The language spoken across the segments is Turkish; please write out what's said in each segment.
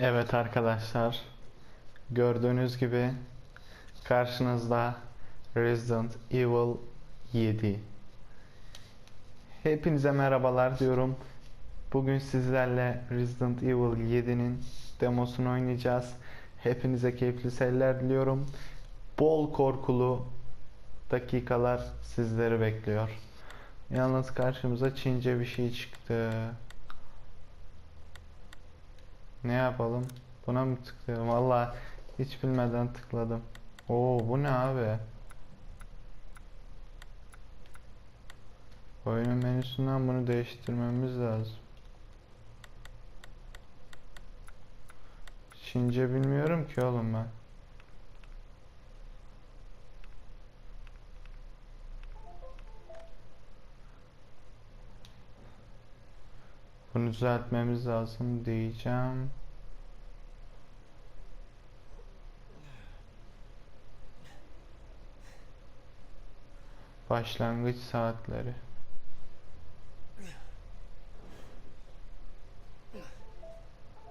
Evet arkadaşlar. Gördüğünüz gibi karşınızda Resident Evil 7. Hepinize merhabalar diyorum. Bugün sizlerle Resident Evil 7'nin demosunu oynayacağız. Hepinize keyifli seyirler diliyorum. Bol korkulu dakikalar sizleri bekliyor. Yalnız karşımıza Çince bir şey çıktı. Ne yapalım? Buna mı tıklayalım? Valla hiç bilmeden tıkladım. Oo bu ne abi? Oyunun menüsünden bunu değiştirmemiz lazım. Çince bilmiyorum ki oğlum ben. Bunu düzeltmemiz lazım diyeceğim. Başlangıç saatleri.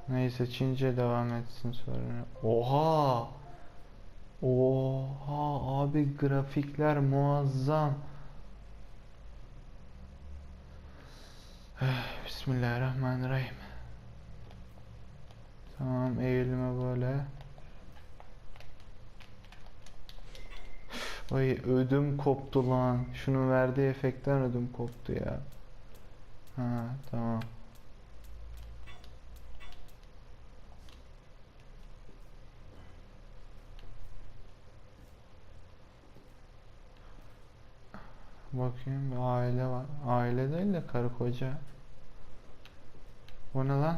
Neyse Çince devam etsin sonra. Oha! Oha abi grafikler muazzam. Bismillahirrahmanirrahim. Tamam eğilme böyle. Ay ödüm koptu lan. Şunun verdiği efektten ödüm koptu ya. Ha tamam. Bakayım bir aile var. Aile değil de karı koca. Bu ne lan?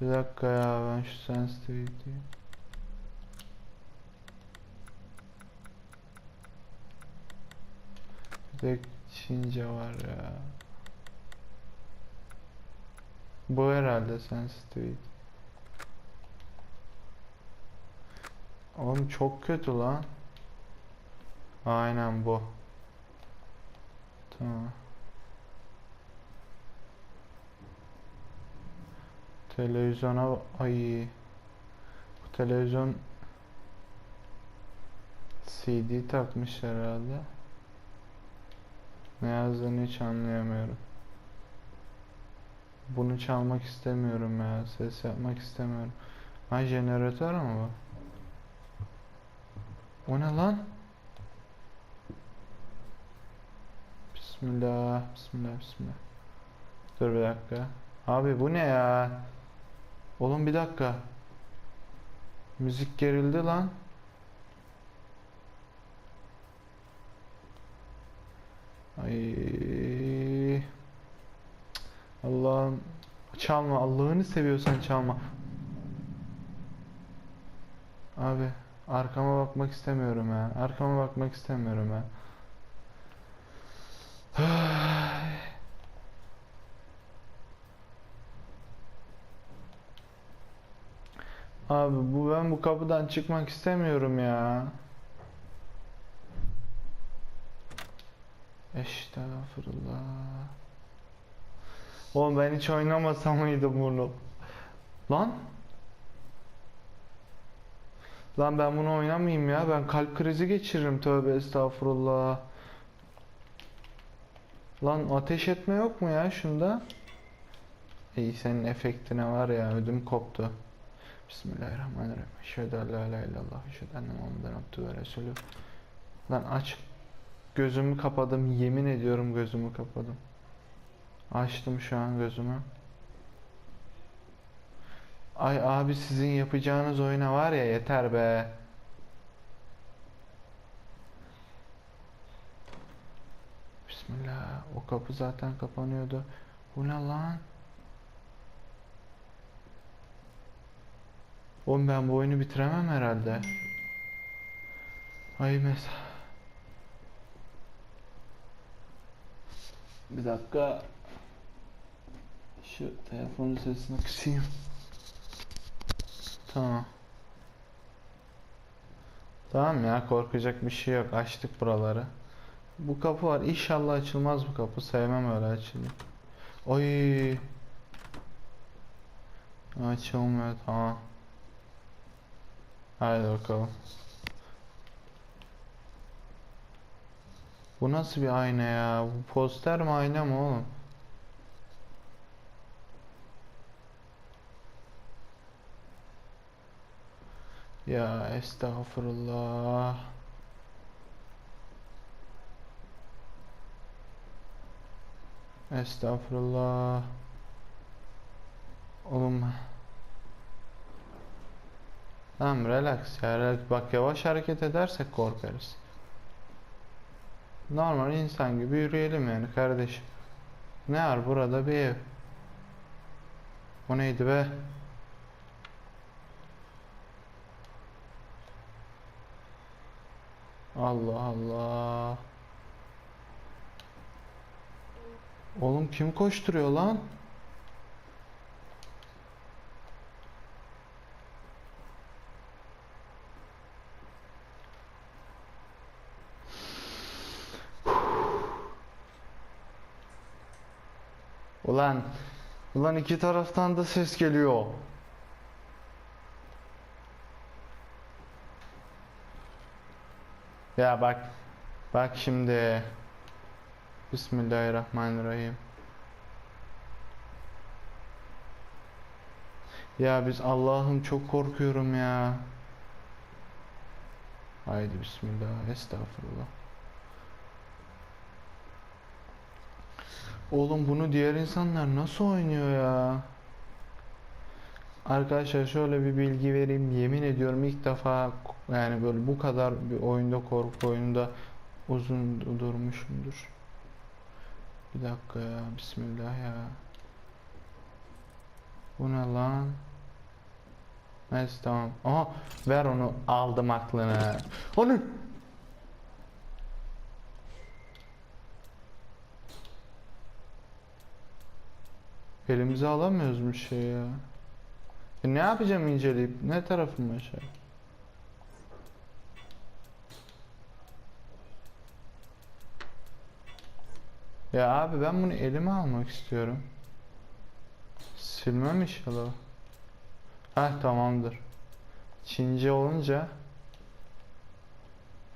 Bir dakika ya ben şu sensitivity'yi Bir de Çince var ya. Bu herhalde sensitivity. Oğlum çok kötü lan. Aynen bu. Televizyona ay bu televizyon CD takmış herhalde. Ne yazdığını hiç anlayamıyorum. Bunu çalmak istemiyorum ya. Ses yapmak istemiyorum. Ay jeneratör mü bu? O ne lan? Bismillah, bismillah, bismillah. Dur bir dakika. Abi bu ne ya? Oğlum bir dakika. Müzik gerildi lan. Ay. Allah'ım çalma Allah'ını seviyorsan çalma. Abi arkama bakmak istemiyorum ya. Arkama bakmak istemiyorum ya. Abi bu ben bu kapıdan çıkmak istemiyorum ya. Estağfurullah. Oğlum ben hiç oynamasam mıydım bunu? Lan? Lan ben bunu oynamayayım ya. Ben kalp krizi geçiririm. Tövbe estağfurullah. Lan ateş etme yok mu ya şunda? İyi senin efektine var ya ödüm koptu. Bismillahirrahmanirrahim. En la ilahe illallah. Eşhedü enne Muhammeden abdühü ve resulü. Lan aç. Gözümü kapadım. Yemin ediyorum gözümü kapadım. Açtım şu an gözümü. Ay abi sizin yapacağınız oyuna var ya yeter be. Bismillah. O kapı zaten kapanıyordu. Bu ne lan? Oğlum ben bu oyunu bitiremem herhalde. Ay mesela. Bir dakika. Şu telefonun sesini kısayım. Tamam. Tamam ya korkacak bir şey yok. Açtık buraları. Bu kapı var. İnşallah açılmaz bu kapı. Sevmem öyle açılıyor. Oy. Açılmıyor tamam. Haydi bakalım. Bu nasıl bir ayna ya? Bu poster mi ayna mı oğlum? Ya estağfurullah. Estağfurullah. Oğlum. Tamam relax ya relax. Bak yavaş hareket edersek korkarız. Normal insan gibi yürüyelim yani kardeşim. Ne var burada bir ev. O neydi be? Allah Allah. Oğlum kim koşturuyor lan? Ulan, ulan iki taraftan da ses geliyor. Ya bak, bak şimdi. Bismillahirrahmanirrahim. Ya biz Allah'ım çok korkuyorum ya. Haydi bismillah, estağfurullah. Oğlum bunu diğer insanlar nasıl oynuyor ya? Arkadaşlar şöyle bir bilgi vereyim. Yemin ediyorum ilk defa yani böyle bu kadar bir oyunda korku oyununda uzun durmuşumdur. Bir dakika ya. Bismillah ya. Bu ne lan? Neyse tamam. Aha ver onu aldım aklını. Onu Elimize alamıyoruz bir şey ya. E ne yapacağım inceleyip? Ne tarafım aşağı? Ya abi ben bunu elime almak istiyorum. Silmem inşallah. Heh tamamdır. Çince olunca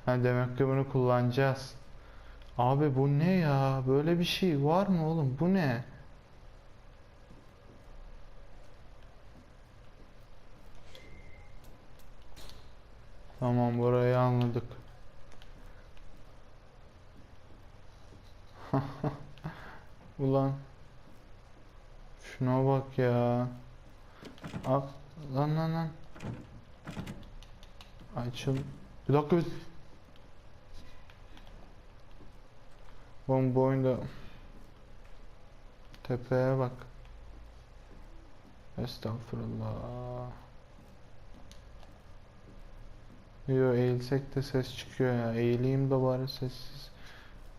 Ha demek ki bunu kullanacağız. Abi bu ne ya? Böyle bir şey var mı oğlum? Bu ne? Tamam burayı anladık. Ulan şuna bak ya. Al lan lan lan. Açıl. Bir dakika bir. Oğlum bu oyunda tepeye bak. Estağfurullah. Yo eğilsek de ses çıkıyor ya. Eğileyim de bari sessiz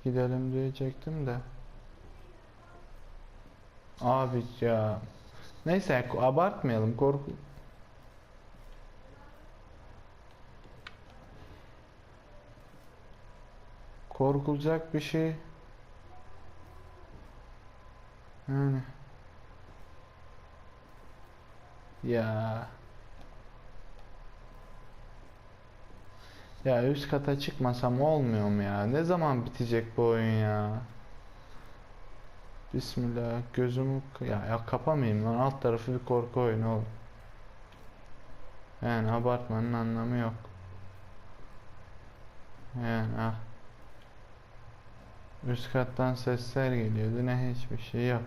gidelim diyecektim de. Abi ya. Neyse abartmayalım korku. Korkulacak bir şey. Yani. Ya. Ya üst kata çıkmasam olmuyor mu ya? Ne zaman bitecek bu oyun ya? Bismillah gözümü ya, ya kapamayayım lan alt tarafı bir korku oyunu oğlum. Yani abartmanın anlamı yok. Yani ah. Üst kattan sesler geliyordu ne hiçbir şey yok.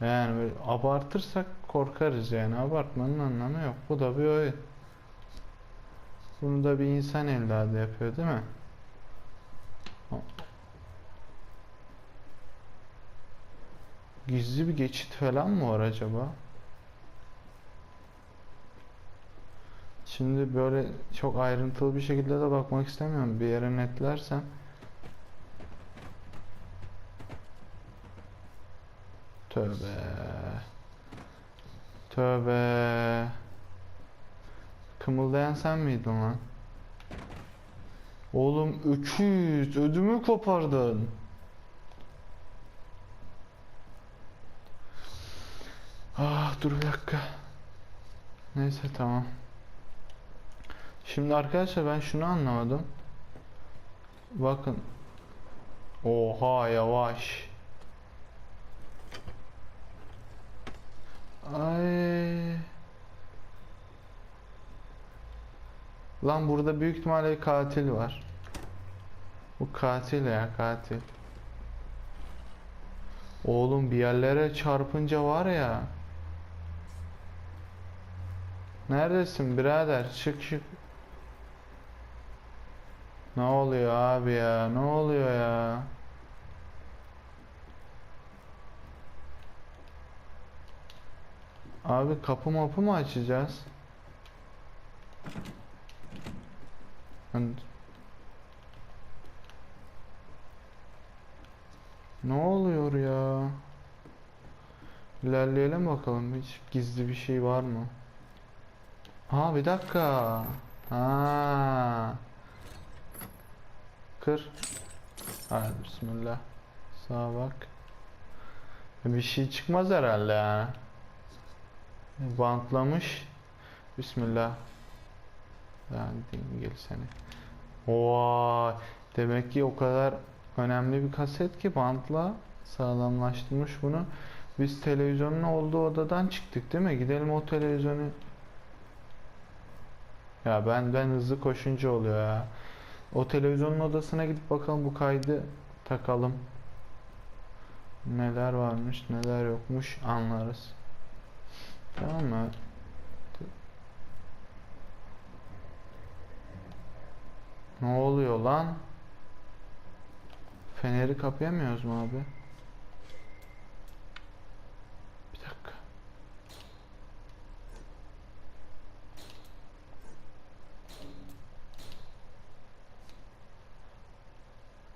Yani böyle abartırsak korkarız yani abartmanın anlamı yok. Bu da bir oyun. Bunu da bir insan evladı yapıyor değil mi? Gizli bir geçit falan mı var acaba? Şimdi böyle çok ayrıntılı bir şekilde de bakmak istemiyorum. Bir yere netlersem. Tövbe. Tövbe. Kımıldayan sen miydin lan? Oğlum öküz ödümü kopardın. Ah dur bir dakika. Neyse tamam. Şimdi arkadaşlar ben şunu anlamadım. Bakın. Oha yavaş. Ay. Lan burada büyük ihtimalle katil var. Bu katil ya katil. Oğlum bir yerlere çarpınca var ya. Neredesin birader? Çık çık. Ne oluyor abi ya? Ne oluyor ya? Abi kapı mı açacağız? Ben- Ne oluyor ya? İlerleyelim bakalım. Hiç gizli bir şey var mı? Ha bir dakika. Ha. Kır. Hadi bismillah. Sağa bak. Bir şey çıkmaz herhalde yani. Bantlamış. Bismillah. Yani dingil seni. Vay. Demek ki o kadar önemli bir kaset ki bantla sağlamlaştırmış bunu. Biz televizyonun olduğu odadan çıktık değil mi? Gidelim o televizyonu. Ya ben ben hızlı koşunca oluyor ya. O televizyonun odasına gidip bakalım bu kaydı takalım. Neler varmış, neler yokmuş anlarız. Tamam mı? Ne oluyor lan? Feneri kapayamıyoruz mu abi? Bir dakika.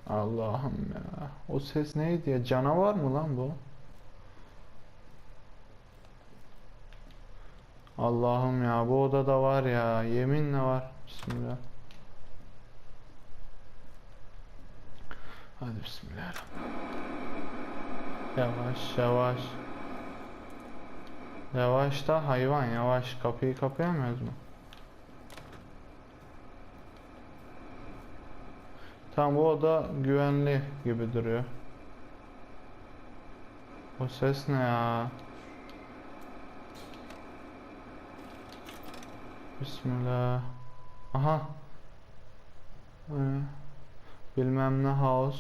Allah'ım ya. O ses neydi ya? Canavar mı lan bu? Allah'ım ya bu odada var ya. Yeminle var. Bismillah. Hadi bismillah. Yavaş yavaş. Yavaş da hayvan yavaş. Kapıyı kapayamıyoruz mu? Tamam bu oda güvenli gibi duruyor. O ses ne ya? Bismillah. Aha. Ee, bilmem ne house.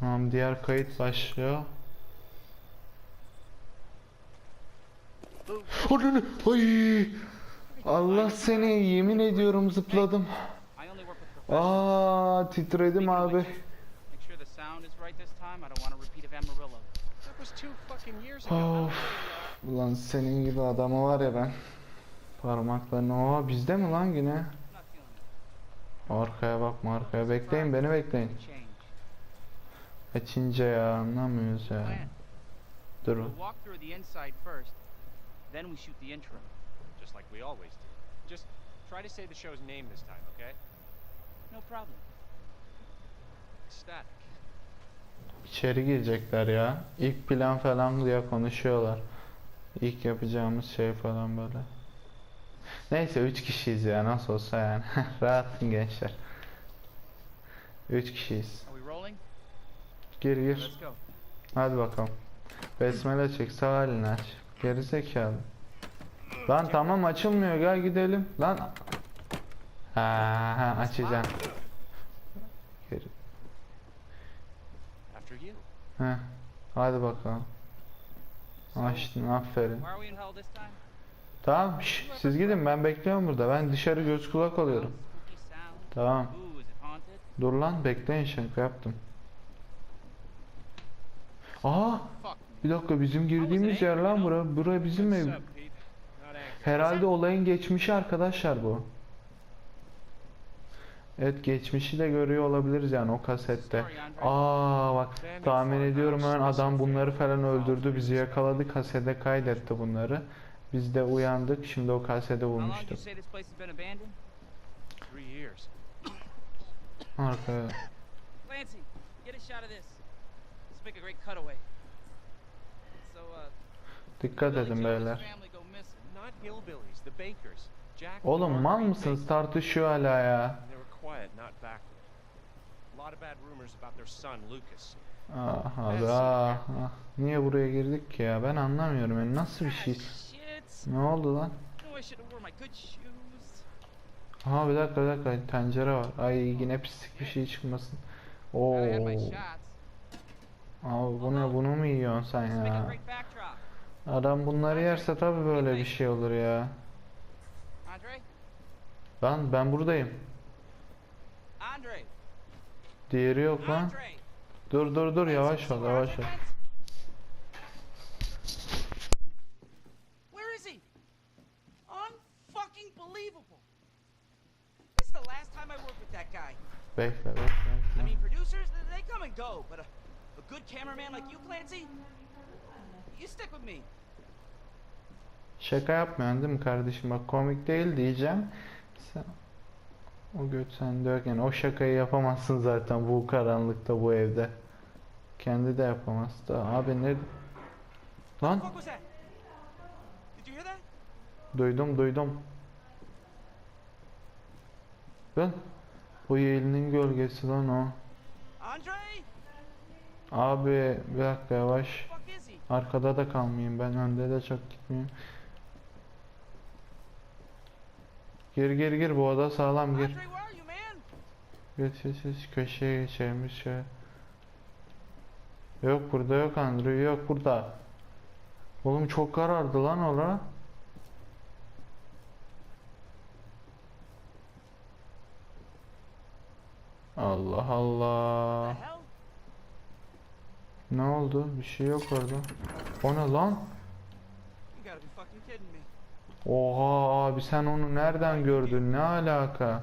Tamam diğer kayıt başlıyor. Ay Allah seni yemin ediyorum zıpladım. Aa titredim abi. Of. Ulan senin gibi adamı var ya ben. Parmaklarını o bizde mi lan yine? Arkaya bakma arkaya bekleyin beni bekleyin. Change. Açınca ya anlamıyoruz ya. Dur. Then we shoot the intro. Just like we always do. Just try to say the show's name this time, okay? No problem. Static. İçeri girecekler ya. İlk plan falan diye konuşuyorlar. İlk yapacağımız şey falan böyle. Neyse 3 kişiyiz ya nasıl olsa yani. Rahatın gençler. 3 kişiyiz. Gir gir. Hadi bakalım. Besmele çek sağ elini aç. Geri zekalı. Lan tamam açılmıyor gel gidelim. Lan. Ha, ha açacağım. Geri. Heh. Hadi bakalım. Açtın aferin. Tamam şş, siz gidin ben bekliyorum burada. Ben dışarı göz kulak oluyorum. Tamam. Dur lan bekleyin şaka yaptım. Fuck. bir dakika bizim girdiğimiz yer lan bura. Bura bizim ev. Herhalde olayın geçmişi arkadaşlar bu. Evet geçmişi de görüyor olabiliriz yani o kasette. Aa bak tahmin ediyorum hemen adam bunları falan öldürdü bizi yakaladı kasede kaydetti bunları. Biz de uyandık şimdi o kasede bulmuştuk. Arkaya. Clancy, get a shot of this. Let's make a great cutaway. So, uh, Dikkat edin beyler. Oğlum mal mısınız? Tartışıyor hala ya. Baker. They were quiet, not backward. A lot of bad rumors about their son, Lucas. Ah abi ah, ah. Niye buraya girdik ki ya? Ben anlamıyorum. Yani nasıl bir şey? Ne oldu lan? Aha bir dakika bir dakika tencere var. Ay yine pislik bir şey çıkmasın. Oo. Abi bu ne bunu mu yiyorsun sen ya? Adam bunları yerse tabii böyle bir şey olur ya. Ben ben buradayım. Diğeri yok lan. Dur dur dur yavaş ol yavaş ol. Where is he? Unfucking believable. This is the last time I worked with that guy. Bekle. I bekle. mean, producers, they- they come and go, but a, a good cameraman like you, Clancy, you stick with me. Şaka yapmıyorsun değil mi kardeşim? Bak komik değil diyeceğim. Sen o göt sende yok yani o şakayı yapamazsın zaten bu karanlıkta bu evde. Kendi de yapamaz da abi ne Lan What was that? Did you hear that? duydum duydum. Ben bu yeğlinin gölgesi lan o. Abi bir dakika yavaş. Arkada da kalmayayım ben önde de çok gitmeyeyim. Gir gir gir bu oda sağlam gir. Geç geç geç köşeye geçelim şöyle. Yok burada yok Andrew yok burada. Oğlum çok karardı lan ora. Allah Allah. Ne oldu? Bir şey yok orada. O ne lan? Oha abi sen onu nereden gördün? Ne alaka?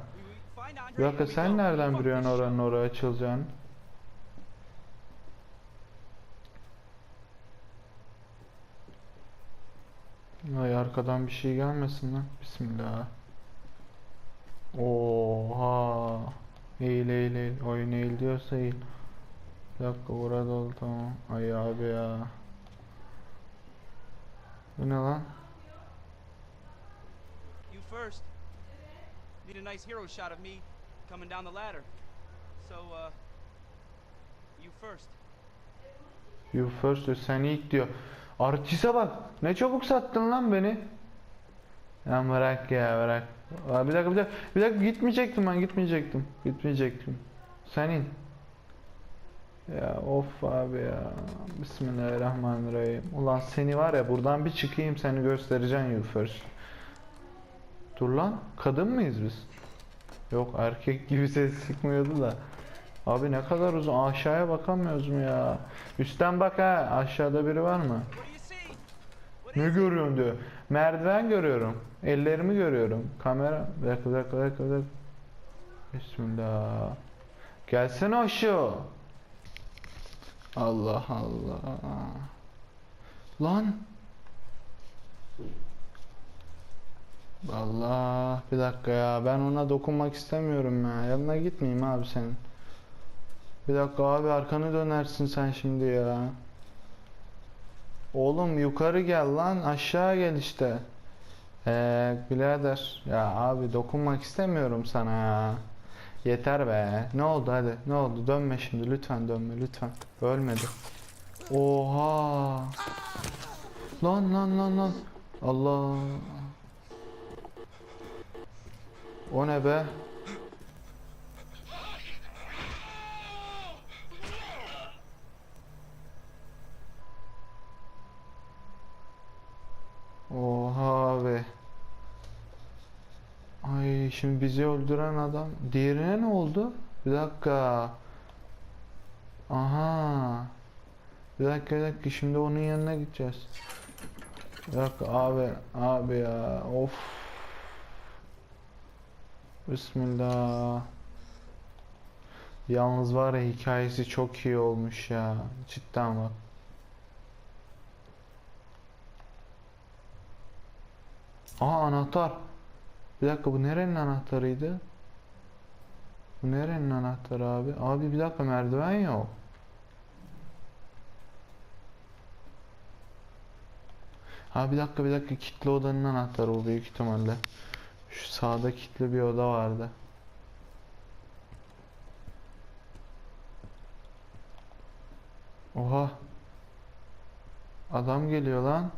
We sen nereden biliyorsun oranın oraya açılacağını? Ay arkadan bir şey gelmesin lan. Bismillah. Oha. Eğil eğil eğil. Oyun eğil diyorsa eğil. Bir dakika burada ol tamam. Ay abi ya. Bu ne lan? You first. Need a nice hero shot of me coming down the ladder. So, uh, you first. You first diyor, sen ilk diyor. Artiste bak. Ne çabuk sattın lan beni. Ya bırak ya bırak. Aa, bir dakika bir dakika. Bir dakika gitmeyecektim ben gitmeyecektim. Gitmeyecektim. Sen in. Ya of abi ya. Bismillahirrahmanirrahim. Ulan seni var ya buradan bir çıkayım seni göstereceğim you first. Dur lan kadın mıyız biz? Yok erkek gibi ses çıkmıyordu da. Abi ne kadar uzun aşağıya bakamıyoruz mu ya? Üstten bak ha aşağıda biri var mı? Ne görüyorsun diyor. Merdiven görüyorum. Ellerimi görüyorum. Kamera. Bir dakika bir dakika bir dakika. bir dakika. Bismillah. Gelsene aşağı. Allah Allah. Lan. Allah. Bir dakika ya. Ben ona dokunmak istemiyorum ya. Yanına gitmeyeyim abi senin. Bir dakika abi arkanı dönersin sen şimdi ya. Oğlum yukarı gel lan aşağı gel işte. Eee birader ya abi dokunmak istemiyorum sana ya. Yeter be. Ne oldu hadi ne oldu dönme şimdi lütfen dönme lütfen. Ölmedi. Oha. Lan lan lan lan. Allah. O ne be? Oha abi. Ay şimdi bizi öldüren adam. Diğerine ne oldu? Bir dakika. Aha. Bir dakika bir dakika şimdi onun yanına gideceğiz. Bir dakika abi abi ya of. Bismillah. Yalnız var ya hikayesi çok iyi olmuş ya. Cidden bak. Aa anahtar. Bir dakika bu nerenin anahtarıydı? Bu nerenin anahtarı abi? Abi bir dakika merdiven yok. Ha bir dakika bir dakika kilitli odanın anahtarı bu büyük ihtimalle. Şu sağda kilitli bir oda vardı. Oha. Adam geliyor lan.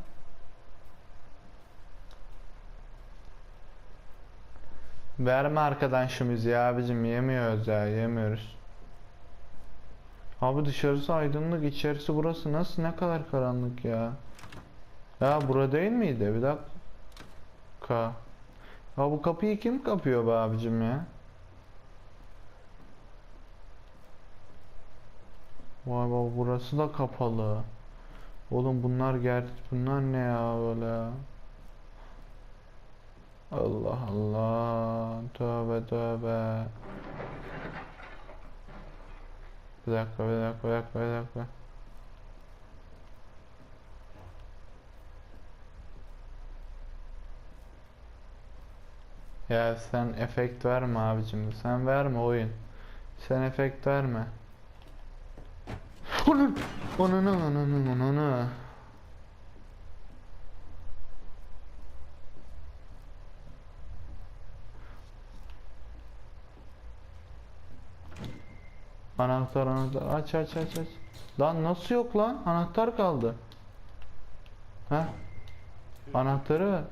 Verme arkadan şu müziği yemiyoruz ya yemiyoruz. Abi dışarısı aydınlık içerisi burası nasıl ne kadar karanlık ya. Ya bura değil miydi bir dakika. Ya bu kapıyı kim kapıyor be abicim ya? Vay be burası da kapalı. Oğlum bunlar ger bunlar ne ya böyle ya? Allah Allah. Tövbe tövbe. Bir dakika, bir dakika, bir dakika, bir dakika. Ya sen efekt verme abicim. Sen verme oyun. Sen efekt verme. Onun, onun, onun, onun, onun. Anahtar anahtar aç aç aç aç. Lan nasıl yok lan? Anahtar kaldı. Ha? Anahtarı ver.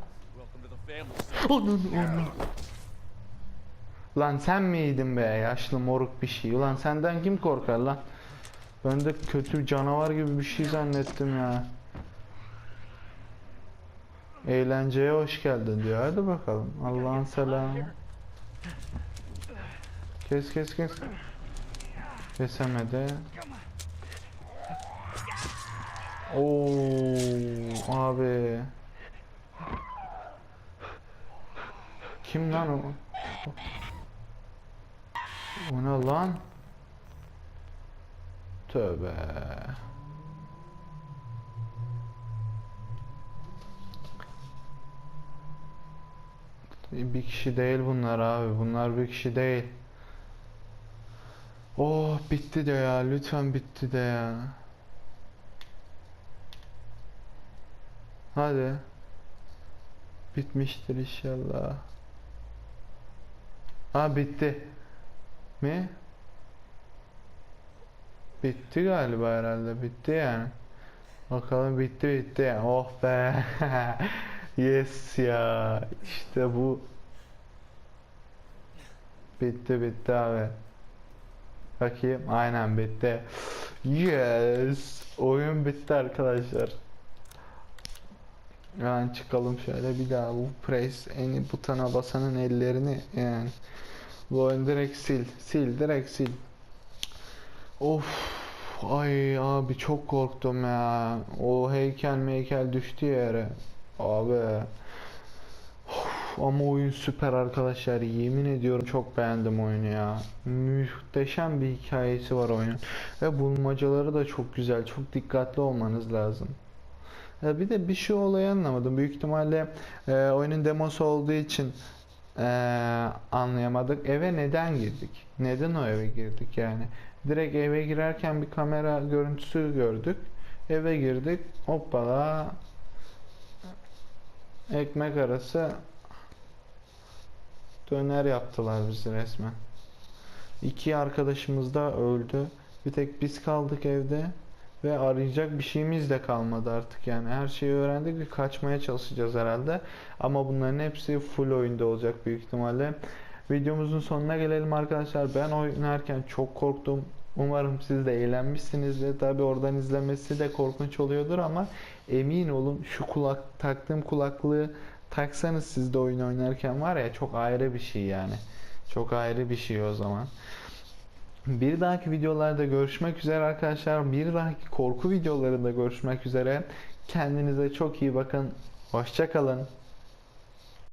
Lan sen miydin be yaşlı moruk bir şey? Ulan senden kim korkar lan? Ben de kötü canavar gibi bir şey zannettim ya. Eğlenceye hoş geldin diyor. Hadi bakalım. Allah'ın selamı. Kes kes kes. Kesemedi. Oo abi. Kim lan o? O ne lan? Tövbe. Bir kişi değil bunlar abi. Bunlar bir kişi değil. Oh bitti de ya. Lütfen bitti de ya. Hadi. Bitmiştir inşallah. Ha bitti. Mi? Bitti galiba herhalde. Bitti yani. Bakalım bitti bitti. Oh be. Yes ya. İşte bu. Bitti bitti abi. Bakayım. Aynen bitti. Yes. Oyun bitti arkadaşlar. Yani çıkalım şöyle bir daha bu press eni butona basanın ellerini yani bu oyun direkt sil sil direkt sil of ay abi çok korktum ya o heykel meykel düştü yere abi ama oyun süper arkadaşlar yemin ediyorum çok beğendim oyunu ya muhteşem bir hikayesi var oyunun ve bulmacaları da çok güzel çok dikkatli olmanız lazım ya bir de bir şey olayı anlamadım. Büyük ihtimalle e, oyunun demosu olduğu için e, anlayamadık. Eve neden girdik? Neden o eve girdik yani? Direkt eve girerken bir kamera görüntüsü gördük. Eve girdik. Hoppala. Ekmek arası döner yaptılar bizi resmen. İki arkadaşımız da öldü. Bir tek biz kaldık evde. Ve arayacak bir şeyimiz de kalmadı artık yani. Her şeyi öğrendik ve kaçmaya çalışacağız herhalde. Ama bunların hepsi full oyunda olacak büyük ihtimalle. Videomuzun sonuna gelelim arkadaşlar. Ben oynarken çok korktum. Umarım siz de eğlenmişsinizdir. Tabi oradan izlemesi de korkunç oluyordur ama emin olun şu kulak taktığım kulaklığı taksanız siz de oyun oynarken var ya çok ayrı bir şey yani. Çok ayrı bir şey o zaman. Bir dahaki videolarda görüşmek üzere arkadaşlar. Bir dahaki korku videolarında görüşmek üzere. Kendinize çok iyi bakın. Hoşça kalın.